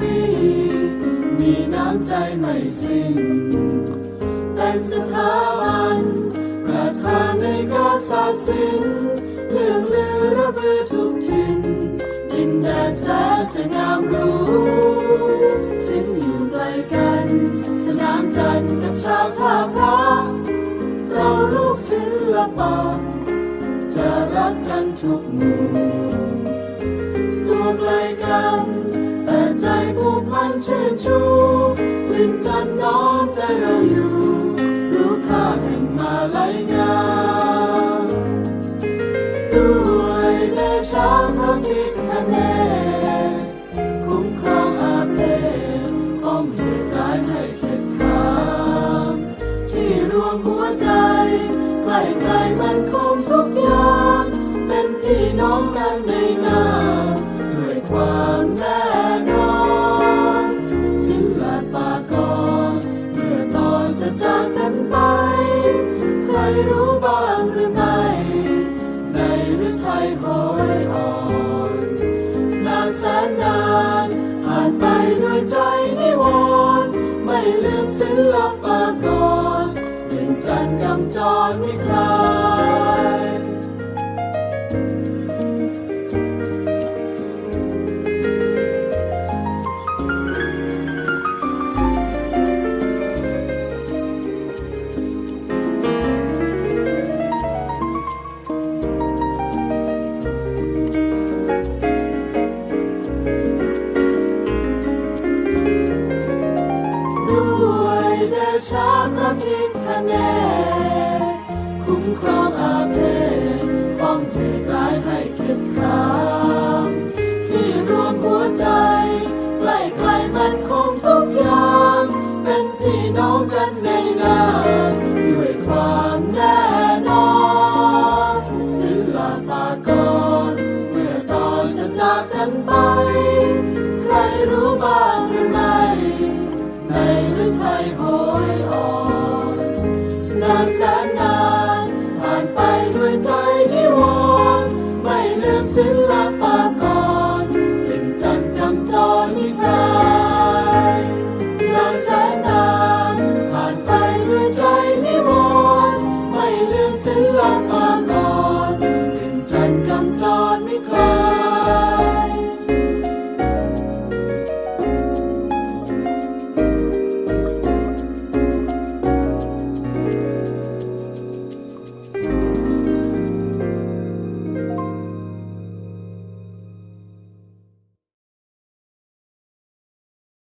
ชีมีน้ำใจไม่สิ้น เป็นสถาบันประธานในการศาสินเรื่องลือระเบือทุกถิ่นดินแดนแสนจะงามรู้ ถึงอยู่ไกลกัน สนามจันทร์กับชาวท่าพระ เราลูกศิลปะจะรักกันทุกหมู่ตัวไกลินจันน้อมใจเราอยู่ รู้ค่าแห่งมาลายงามด้วยเดชะพระพิฆเนคุ้มครองอาเพศป้องเหตุร้ายให้เข็ดขามที่รวมหัวใจใกล้ไกลมันค กันไป ใครรู้บ้างหรือไม่ ในฤทัยหอยอ่อน นานแสนนานผ่านไปด้วยใจนิวรณ์ไม่ลืมศิลปากรเปลี่ยนจันทร์กำจรไม่คลา ยด้วยเดชะพระพิฆเนคุ้มครองอาเพศป้องเหตุร้ายให้เข็ดขามที่รวมหัวใจใกล้ไกลมันคงทุกอย่างเป็นพี่น้องกันในนามด้วยความแน่นอนศิลปากรเมื่อตอนจะจากกันไป ใครรู้บ้างหรือไม่ในฤทัยโหยอ่อ